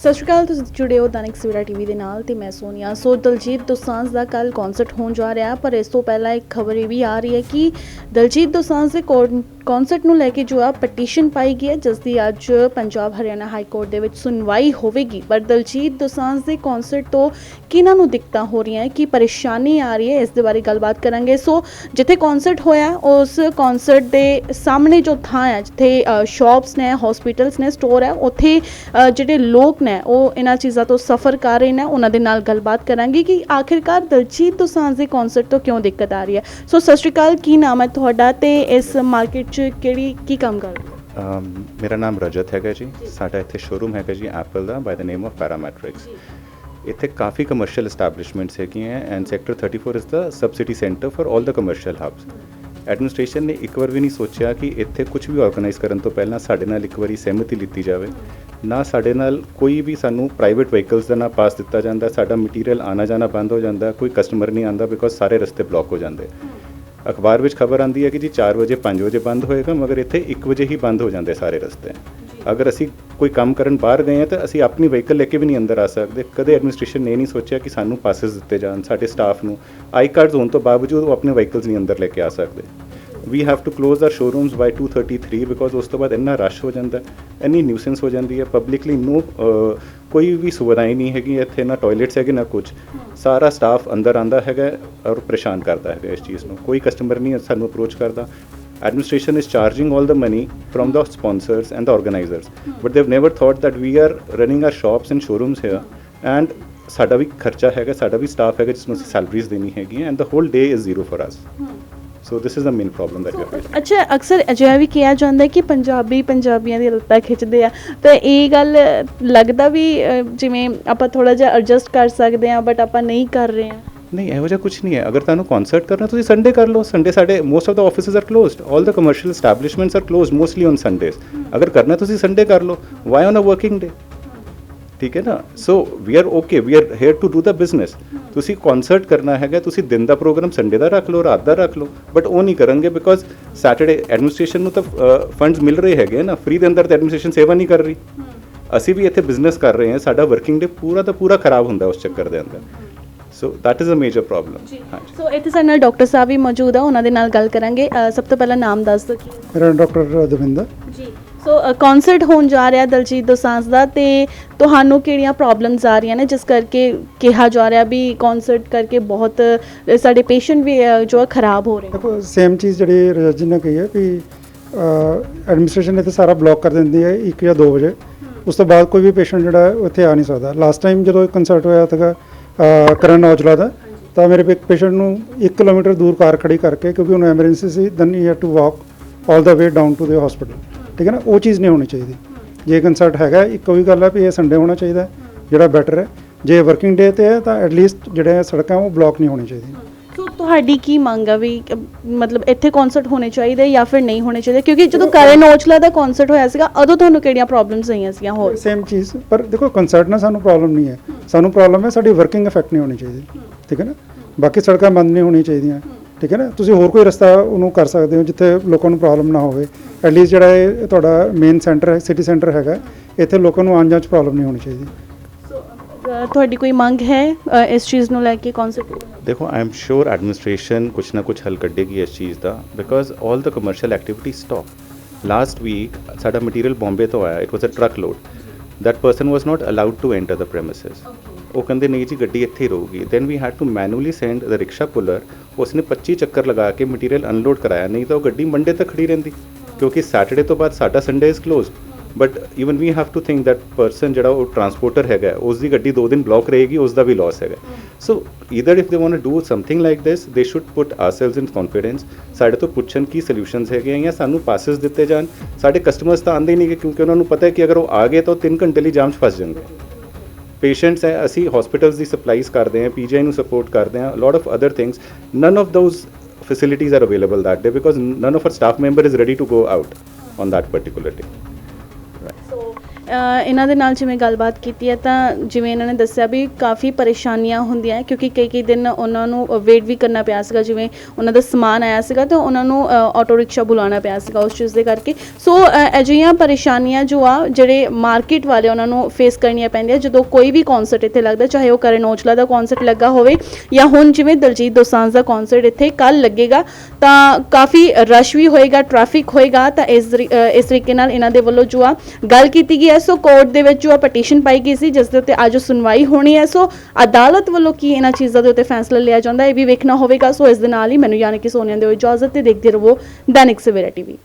ਸਤਿ ਸ਼੍ਰੀ ਅਕਾਲ, ਤੁਸੀਂ ਜੁੜੇ ਹੋ ਦੈਨਿਕ ਸਵੇਰਾ ਟੀਵੀ ਦੇ ਨਾਲ ਤੇ ਮੈਂ ਸੋਨੀਆ। ਸੋ ਦਲਜੀਤ ਦੋਸਾਂਝ ਦਾ ਕੱਲ ਕਨਸਰਟ ਹੋਣ ਜਾ ਰਿਹਾ, ਪਰ ਇਸ ਤੋਂ ਪਹਿਲਾਂ ਇੱਕ ਖਬਰ ਇਹ ਵੀ ਆ ਰਹੀ ਹੈ ਕਿ ਦਲਜੀਤ ਦੋਸਾਂਝ ਦੇ ਕਨਸਰਟ ਨੂੰ ਲੈ ਕੇ ਜੋ ਆ ਪਟੀਸ਼ਨ ਪਾਈ ਗਈ ਹੈ, ਜਿਸ ਦੀ ਅੱਜ ਪੰਜਾਬ ਹਰਿਆਣਾ ਹਾਈ ਕੋਰਟ ਦੇ ਵਿੱਚ ਸੁਣਵਾਈ ਹੋਵੇਗੀ। ਪਰ ਦਲਜੀਤ ਦੋਸਾਂਝ ਦੇ ਕਨਸਰਟ ਤੋਂ ਕਿਹਨਾਂ ਨੂੰ ਦਿੱਕਤਾਂ ਹੋ ਰਹੀਆਂ ਹੈ, ਕੀ ਪਰੇਸ਼ਾਨੀ ਆ ਰਹੀ ਹੈ, ਇਸ ਦੇ ਬਾਰੇ ਗੱਲਬਾਤ ਕਰਾਂਗੇ। ਸੋ ਜਿੱਥੇ ਕਨਸਰਟ ਹੋਇਆ, ਉਸ ਕਨਸਰਟ ਦੇ ਸਾਹਮਣੇ ਜੋ ਥਾਂ ਹੈ, ਜਿੱਥੇ ਸ਼ਾਪਸ ਨੇ ਹਸਪੀਟਲਸ ਨੇ ਸਟੋਰ ਹੈ, ਉੱਥੇ ਜਿਹੜੇ ਲੋਕ ਨੇ ਉਹ ਇਹਨਾਂ ਚੀਜ਼ਾਂ ਤੋਂ ਸਫਰ ਕਰ ਰਹੇ ਨੇ। ਉਹਨਾਂ ਦੇ ਨਾਲ ਗੱਲਬਾਤ ਕਰਾਂਗੇ ਕਿ ਆਖਿਰਕਾਰ ਦਲਜੀਤ ਦੋਸਾਂਝ ਦੇ ਕਨਸਰਟ ਤੋਂ ਕਿਉਂ ਦਿੱਕਤ ਆ ਰਹੀ ਹੈ? ਸੋ ਸਤਿ ਸ਼੍ਰੀ ਅਕਾਲ। ਕੀ ਨਾਮ ਹੈ ਤੁਹਾਡਾ ਤੇ ਇਸ ਮਾਰਕੀਟ 'ਚ ਕਿਹੜੀ ਕੀ ਕੰਮ ਕਰਦੇ ਹੋ? ਅਮ ਮੇਰਾ ਨਾਮ ਰਜਤ ਹੈਗਾ ਜੀ। ਸਾਡਾ ਇੱਥੇ ਸ਼ੋਰੂਮ ਹੈਗਾ ਜੀ Apple the by the name of ਪੈਰਾਮੈਟ੍ਰਿਕਸ ਇੱਥੇ ਕਾਫੀ ਕਮਰਸ਼ੀਅਲ ਐਸਟੈਬਲਿਸ਼ਮੈਂਟਸ ਹੈਗੀਆਂ and sector 34 is the subsidy centre for 올 the commercial hubs administration ਨੇ ਇੱਕ ਵਾਰ ਵੀ ਨਹੀਂ ਸੋਚਿਆ ਕਿ ਇੱਥੇ ਕੁਝ ਵੀ ਆਰਗੇਨਾਈਜ਼ ਕਰਨ ਤੋਂ ਪਹਿਲਾਂ ਸਾਡੇ ਨਾਲ ਇੱਕ ਵਾਰੀ ਸਹਿਮਤੀ ਲਿੱਤੀ ਜਾਵੇ। ਨਾ ਸਾਡੇ ਨਾਲ ਕੋਈ ਵੀ ਸਾਨੂੰ ਪ੍ਰਾਈਵੇਟ ਵਹੀਕਲਸ ਦਾ ਨਾ ਪਾਸ ਦਿੱਤਾ ਜਾਂਦਾ ਸਾਡਾ ਮਟੀਰੀਅਲ ਆਣਾ ਜਾਣਾ ਬੰਦ ਹੋ ਜਾਂਦਾ ਕੋਈ ਕਸਟਮਰ ਨਹੀਂ ਆਂਦਾ ਬਿਕੋਜ਼ ਸਾਰੇ ਰਸਤੇ ਬਲੌਕ ਹੋ ਜਾਂਦੇ। ਅਖਬਾਰ ਵਿੱਚ ਖਬਰ ਆਂਦੀ ਹੈ ਕਿ ਜੀ 4 ਵਜੇ 5 ਵਜੇ ਬੰਦ ਹੋਏਗਾ ਮਗਰ ਇੱਥੇ 1 ਵਜੇ ਹੀ ਬੰਦ ਹੋ ਜਾਂਦੇ ਸਾਰੇ ਰਸਤੇ। ਅਗਰ ਅਸੀਂ ਕੋਈ ਕੰਮ ਕਰਨ ਬਾਹਰ ਗਏ ਹਾਂ ਤਾਂ ਅਸੀਂ ਆਪਣੀ ਵਹੀਕਲ ਲੈ ਕੇ ਵੀ ਨਹੀਂ ਅੰਦਰ ਆ ਸਕਦੇ। ਕਦੇ ਐਡਮਿਨਿਸਟ੍ਰੇਸ਼ਨ ਨੇ ਨਹੀਂ ਸੋਚਿਆ ਕਿ ਸਾਨੂੰ ਪਾਸਸ ਦਿੱਤੇ ਜਾਣ ਸਾਡੇ ਸਟਾਫ ਨੂੰ। ਆਈ ਕਾਰਡਸ ਹੋਣ ਤੋਂ ਬਾਵਜੂਦ ਉਹ ਆਪਣੇ ਵਹੀਕਲਸ ਨਹੀਂ ਅੰਦਰ ਲੈ ਕੇ ਆ ਸਕਦੇ। We have to close our showrooms by 2:33 because ਉਸ ਤੋਂ ਬਾਅਦ ਇੰਨਾ ਰਸ਼ ਹੋ ਜਾਂਦਾ ਇੰਨੀ ਨਿਊਸੈਂਸ ਹੋ ਜਾਂਦੀ ਹੈ ਪਬਲਿਕਲੀ ਨੋ ਕੋਈ ਵੀ ਸੁਵਿਧਾएं ਨਹੀਂ ਹੈਗੀ, ਇੱਥੇ ਨਾ ਟਾਇਲਟਸ ਹੈਗੇ, ਨਾ ਕੁਝ ਸਾਰਾ ਸਟਾਫ ਅੰਦਰ ਆਂਦਾ ਹੈਗਾ ਔਰ ਪਰੇਸ਼ਾਨ ਕਰਦਾ ਹੈਗਾ ਇਸ ਚੀਜ਼ ਨੂੰ। ਕੋਈ ਕਸਟਮਰ ਨਹੀਂ ਸਾਨੂੰ ਅਪਰੋਚ ਕਰਦਾ। Administration is charging all the money from the sponsors and the organizers, but they've never thought that we are running our shops and showrooms here and ਸਾਡਾ ਵੀ ਖਰਚਾ ਹੈਗਾ, ਸਾਡਾ ਵੀ ਸਟਾਫ ਹੈਗਾ, ਜਿਸ ਨੂੰ ਅਸੀਂ ਸੈਲਰੀਜ਼ ਦੇਣੀ ਹੈਗੀ and the whole day is zero for us so this is the main problem that we are facing ਅੱਛਾ ਅਕਸਰ ਅਜਿਹਾ ਵੀ ਕਿਹਾ ਜਾਂਦਾ ਹੈ ਕਿ ਪੰਜਾਬੀ ਪੰਜਾਬੀਆਂ ਦੀ ਲੱਤਾਂ ਖਿੱਚਦੇ ਆ। ਤਾਂ ਇਹ ਗੱਲ ਲੱਗਦਾ ਵੀ ਅ, ਜਿਵੇਂ ਆਪਾਂ ਥੋੜਾ ਜਿਹਾ ਐਡਜਸਟ ਕਰ ਸਕਦੇ ਆ ਬਟ ਆਪਾਂ ਨਹੀਂ ਕਰ ਰਹੇ ਆ ਨਹੀਂ ਇਹੋ ਜਿਹਾ ਕੁਝ ਨਹੀਂ ਹੈ। ਅਗਰ ਤੁਹਾਨੂੰ ਕਨਸਰਟ ਕਰਨਾ ਤੁਸੀਂ ਸੰਡੇ ਕਰ ਲਓ। ਸੰਡੇ ਸਾਡੇ most of the offices are closed all the commercial establishments are closed mostly on Sundays ਅਗਰ ਕਰਨਾ ਤੁਸੀਂ ਸੰਡੇ ਕਰ ਲਓ। Why on a working day ਠੀਕ ਹੈ ਨਾ? So we are okay we are here to do the business ਤੁਸੀਂ concert ਕਰਨਾ ਹੈਗਾ ਤੁਸੀਂ ਦਿਨ ਦਾ ਪ੍ਰੋਗਰਾਮ ਸੰਡੇ ਦਾ ਰੱਖ ਲਓ ਰਾਤ ਦਾ ਰੱਖ ਲਓ ਬਟ ਉਹ ਨਹੀਂ ਕਰਨਗੇ ਬਿਕੋਜ਼ ਸੈਟਰਡੇ ਐਡਮਿਨਿਸਟ੍ਰੇਸ਼ਨ ਨੂੰ ਤਾਂ ਫੰਡਸ ਮਿਲ ਰਹੇ ਹੈਗੇ ਨਾ? ਫ੍ਰੀ ਦੇ ਅੰਦਰ ਤਾਂ ਐਡਮਿਨਿਸਟ੍ਰੇਸ਼ਨ ਸੇਵਾ ਨਹੀਂ ਕਰ ਰਹੀ। ਅਸੀਂ ਵੀ ਇੱਥੇ ਬਿਜ਼ਨਸ ਕਰ ਰਹੇ ਹਾਂ। ਸਾਡਾ ਵਰਕਿੰਗ ਡੇ ਪੂਰਾ ਦਾ ਪੂਰਾ ਖਰਾਬ ਹੁੰਦਾ ਉਸ ਚੱਕਰ ਦੇ ਅੰਦਰ। ਸੋ that is a major problem. ਹਾਂਜੀ ਸੋ ਇੱਥੇ ਸਾਡੇ ਨਾਲ ਡਾਕਟਰ ਸਾਹਿਬ ਵੀ ਮੌਜੂਦ ਆ ਉਹਨਾਂ ਦੇ ਨਾਲ ਗੱਲ ਕਰਾਂਗੇ। ਅ, ਸਭ ਤੋਂ ਪਹਿਲਾਂ ਨਾਮ ਦੱਸ ਦਿਓ ਕੀ? ਮੇਰਾ ਡਾਕਟਰ ਦਵਿੰਦਰ। ਜੀ। ਸੋ ਕਨਸਰਟ ਹੋਣ ਜਾ ਰਿਹਾ ਦਲਜੀਤ ਦੋਸਾਂਝ ਦਾ ਤੇ ਤੁਹਾਨੂੰ ਕਿਹੜੀਆਂ ਪ੍ਰੋਬਲਮਸ ਆ ਰਹੀਆਂ ਨੇ? ਜਿਸ ਕਰਕੇ ਕਿਹਾ ਜਾ ਰਿਹਾ ਵੀ ਕਨਸਰਟ ਕਰਕੇ ਬਹੁਤ ਸਾਡੇ ਪੇਸ਼ੈਂਟ ਵੀ ਅ, ਜੋ ਹੈ ਖਰਾਬ ਹੋ ਰਹੇ ਨੇ। ਦੇਖੋ ਸੇਮ ਚੀਜ਼ ਜਿਹੜੀ ਰਜਤ ਜੀ ਨੇ ਕਹੀ ਹੈ ਕਿ ਐਡਮਿਨਿਸਟ੍ਰੇਸ਼ਨ ਇੱਥੇ ਸਾਰਾ ਬਲੌਕ ਕਰ ਦਿੰਦੀ ਹੈ 1 ਜਾਂ 2 ਵਜੇ। ਉਸ ਤੋਂ ਬਾਅਦ ਕੋਈ ਵੀ ਪੇਸ਼ੈਂਟ ਜਿਹੜਾ ਹੈ, ਉੱਥੇ ਆ ਨਹੀਂ ਸਕਦਾ। ਲਾਸਟ ਟਾਈਮ ਜਦੋਂ ਕੰਸਰਟ ਹੋਇਆ ਸੀਗਾ ਅਹ, ਕਰਨ ਔਜਲਾ ਦਾ ਤਾਂ ਮੇਰੇ ਇੱਕ ਪੇਸ਼ੈਂਟ ਨੂੰ 1 ਕਿਲੋਮੀਟਰ ਦੂਰ ਕਾਰ ਖੜੀ ਕਰਕੇ ਕਿਉਂਕਿ ਉਹਨੂੰ emergency C then he had to walk all the way down to the hospital ਠੀਕ ਹੈ ਨਾ ਉਹ ਚੀਜ਼ ਨਹੀਂ ਹੋਣੀ ਚਾਹੀਦੀ। ਜੇ ਕੰਸਰਟ ਹੈਗਾ ਇੱਕੋ ਹੀ ਗੱਲ ਹੈ ਵੀ ਇਹ ਸੰਡੇ ਹੋਣਾ ਚਾਹੀਦਾ ਜਿਹੜਾ ਬੈਟਰ ਹੈ। ਜੇ ਵਰਕਿੰਗ ਡੇ ਤੇ ਹੈ ਤਾਂ ਐਟਲੀਸਟ ਜਿਹੜੇ ਸੜਕਾਂ ਉਹ ਬਲੌਕ ਨਹੀਂ ਹੋਣੀ ਚਾਹੀਦੀ। ਸੋ ਤੁਹਾਡੀ ਕੀ ਮੰਗ ਆ ਵੀ ਮਤਲਬ ਇੱਥੇ ਕਨਸਰਟ ਹੋਣੇ ਚਾਹੀਦੇ ਜਾਂ ਫਿਰ ਨਹੀਂ ਹੋਣੇ ਚਾਹੀਦੇ? ਕਿਉਂਕਿ ਜਦੋਂ ਕਰਨ ਔਜਲਾ ਦਾ ਕਨਸਰਟ ਹੋਇਆ ਸੀਗਾ ਉਦੋਂ ਤੁਹਾਨੂੰ ਕਿਹੜੀਆਂ ਪ੍ਰੋਬਲਮਸ ਆਈਆਂ ਸੀਗੀਆਂ ਹੋਰ? ਸੇਮ ਚੀਜ਼ ਪਰ ਦੇਖੋ ਕੰਸਰਟ ਨਾਲ ਸਾਨੂੰ ਪ੍ਰੋਬਲਮ ਨਹੀਂ ਹੈ। ਸਾਨੂੰ ਪ੍ਰੋਬਲਮ ਹੈ ਸਾਡੀ ਵਰਕਿੰਗ ਇਫੈਕਟ ਨਹੀਂ ਹੋਣੀ ਚਾਹੀਦੀ। ਠੀਕ ਹੈ ਨਾ? ਬਾਕੀ ਸੜਕਾਂ ਬੰਦ ਨਹੀਂ ਹੋਣੀਆਂ ਚਾਹੀਦੀਆਂ। ਠੀਕ ਹੈ ਨਾ? ਤੁਸੀਂ ਹੋਰ ਕੋਈ ਰਸਤਾ ਉਹਨੂੰ ਕਰ ਸਕਦੇ ਹੋ ਜਿੱਥੇ ਲੋਕਾਂ ਨੂੰ ਪ੍ਰੋਬਲਮ ਨਾ ਹੋਵੇ। ਐਟਲੀਸਟ ਜਿਹੜਾ ਇਹ ਤੁਹਾਡਾ ਮੇਨ ਸੈਂਟਰ ਹੈ ਸਿਟੀ ਸੈਂਟਰ ਹੈਗਾ ਇੱਥੇ ਲੋਕਾਂ ਨੂੰ ਆਉਣ ਜਾਣ 'ਚ ਪ੍ਰੋਬਲਮ ਨਹੀਂ ਹੋਣੀ ਚਾਹੀਦੀ। ਤੁਹਾਡੀ ਕੋਈ ਮੰਗ ਹੈ ਇਸ ਚੀਜ਼ ਨੂੰ ਲੈ ਕੇ ਕਨਸਰਟ ਦੇਖੋ ਆਈ ਐਮ ਸ਼ੋਰ ਐਡਮਿਨਿਸਟ੍ਰੇਸ਼ਨ ਕੁਛ ਨਾ ਕੁਛ ਹੱਲ ਕੱਢੇਗੀ ਇਸ ਚੀਜ਼ ਦਾ because 올 the commercial activity stop last week ਸਾਡਾ ਮਟੀਰੀਅਲ ਬੰਬੇ ਤੋਂ ਆਇਆ it was a truck load that person was not allowed to enter the premises. ਉਹ ਕਹਿੰਦੇ, ਨਹੀਂ ਜੀ, ਗੱਡੀ ਇੱਥੇ ਹੀ ਰਹੂਗੀ। Then we had to manually send the rickshaw puller ਉਸਨੇ 25 ਚੱਕਰ ਲਗਾ ਕੇ ਮਟੀਰੀਅਲ ਅਨਲੋਡ ਕਰਾਇਆ। ਨਹੀਂ ਤਾਂ ਉਹ ਗੱਡੀ ਮੰਡੇ ਤੱਕ ਖੜੀ ਰਹਿੰਦੀ, ਕਿਉਂਕਿ ਸੈਟਰਡੇ ਤੋਂ ਬਾਅਦ ਸਾਡਾ Sunday is close but even we have to think that person ਜਿਹੜਾ ਉਹ ਟਰਾਂਸਪੋਰਟਰ ਹੈਗਾ ਉਸ ਦੀ ਗੱਡੀ ਦੋ ਦਿਨ ਬਲੌਕ ਰਹੇਗੀ ਉਸ ਦਾ ਵੀ ਲਾਸ ਹੈਗਾ। So either if they want to do something like this they should put ourselves in confidence ਸਾਡੇ ਤੋਂ ਪੁੱਛਣ ਕੀ ਸੋਲੂਸ਼ਨਸ ਹੈਗੇ ਆ ਜਾਂ ਸਾਨੂੰ ਪਾਸਸ ਦਿੱਤੇ ਜਾਣ। ਸਾਡੇ ਕਸਟਮਰਸ ਤਾਂ ਆਉਂਦੇ ਹੀ ਨਹੀਂ ਕਿਉਂਕਿ ਉਹਨਾਂ ਨੂੰ ਪਤਾ ਹੈ ਕਿ ਅਗਰ ਉਹ ਆ ਗਏ ਤਾਂ ਉਹ 3 ਘੰਟੇ ਲਈ ਜਾਮ 'ਚ ਫਸ ਜਾਣਗੇ। ਪੇਸ਼ੈਂਟਸ ਹੈ ਅਸੀਂ ਹਸਪੀਟਲਸ ਦੀ ਸਪਲਾਈਜ਼ ਕਰਦੇ ਹਾਂ ਪੀਜੀਆਈ ਨੂੰ ਸਪੋਰਟ ਕਰਦੇ ਹਾਂ lot of other things none of those facilities are available that day because none of our staff member is ready to go out on that particular day so uh, ਇਹਨਾਂ ਦੇ ਨਾਲ ਜਿਵੇਂ ਗੱਲਬਾਤ ਕੀਤੀ ਹੈ ਤਾਂ ਜਿਵੇਂ ਇਹਨਾਂ ਨੇ ਦੱਸਿਆ ਵੀ ਕਾਫੀ ਪਰੇਸ਼ਾਨੀਆਂ ਹੁੰਦੀਆਂ ਕਿਉਂਕਿ ਕਈ ਕਈ ਦਿਨ ਉਹਨਾਂ ਨੂੰ ਵੇਟ ਵੀ ਕਰਨਾ ਪਿਆ ਸੀਗਾ, ਜਿਵੇਂ ਉਹਨਾਂ ਦਾ ਸਮਾਨ ਆਇਆ ਸੀਗਾ ਤਾਂ ਉਹਨਾਂ ਨੂੰ ਆਟੋ ਰਿਕਸ਼ਾ ਬੁਲਾਉਣਾ ਪਿਆ ਸੀਗਾ ਉਸ ਚੀਜ਼ ਦੇ ਕਰਕੇ। ਸੋ ਅਜਿਹੀਆਂ ਪਰੇਸ਼ਾਨੀਆਂ ਜੋ ਆ, ਜਿਹੜੇ ਮਾਰਕੀਟ ਵਾਲੇ ਉਹਨਾਂ ਨੂੰ ਫੇਸ ਕਰਨੀਆਂ ਪੈਂਦੀਆਂ, ਜਦੋਂ ਕੋਈ ਵੀ ਕਨਸਰਟ ਇੱਥੇ ਲੱਗਦਾ, ਚਾਹੇ ਉਹ ਕਰਨ ਔਜਲਾ ਦਾ ਕਨਸਰਟ ਲੱਗਾ ਹੋਵੇ ਜਾਂ ਹੁਣ ਜਿਵੇਂ ਦਲਜੀਤ ਦੋਸਾਂਝ ਦਾ ਕਨਸਰਟ ਇੱਥੇ ਕੱਲ ਲੱਗੇਗਾ, ਤਾਂ ਕਾਫੀ ਰਸ਼ ਵੀ ਹੋਏਗਾ ਟ੍ਰੈਫਿਕ ਹੋਏਗਾ, ਤਾਂ ਇਸ ਤਰੀ- ਇਸ ਤਰੀਕੇ ਨਾਲ ਇਹਨਾਂ ਦੇ ਵੱਲੋਂ ਜੋ ਆ ਗੱਲ ਕੀਤੀ ਗਈ ਹੈ ਸੋ ਕੋਰਟ ਦੇ ਵਿੱਚ ਜੋ ਪਟੀਸ਼ਨ ਪਾਈ ਗਈ ਸੀ, ਜਿਸ ਦੇ ਉੱਤੇ ਅੱਜ ਸੁਣਵਾਈ ਹੋਣੀ ਹੈ। ਸੋ ਅਦਾਲਤ ਵੱਲੋਂ ਕੀ ਇਹਨਾਂ ਚੀਜ਼ਾਂ ਦੇ ਉੱਤੇ ਫੈਸਲਾ ਲਿਆ ਜਾਂਦਾ, ਇਹ ਵੀ ਵੇਖਣਾ ਹੋਵੇਗਾ। ਸੋ ਇਸ ਦੇ ਨਾਲ ਹੀ ਮੈਨੂੰ ਯਾਨੀ ਕਿ ਸੋਨੀਆ ਦੇ ਇਜਾਜ਼ਤ ਤੇ ਦੇਖਦੇ ਰਹੋ ਦੈਨਿਕ ਸਵੇਰਾ ਟੀਵੀ।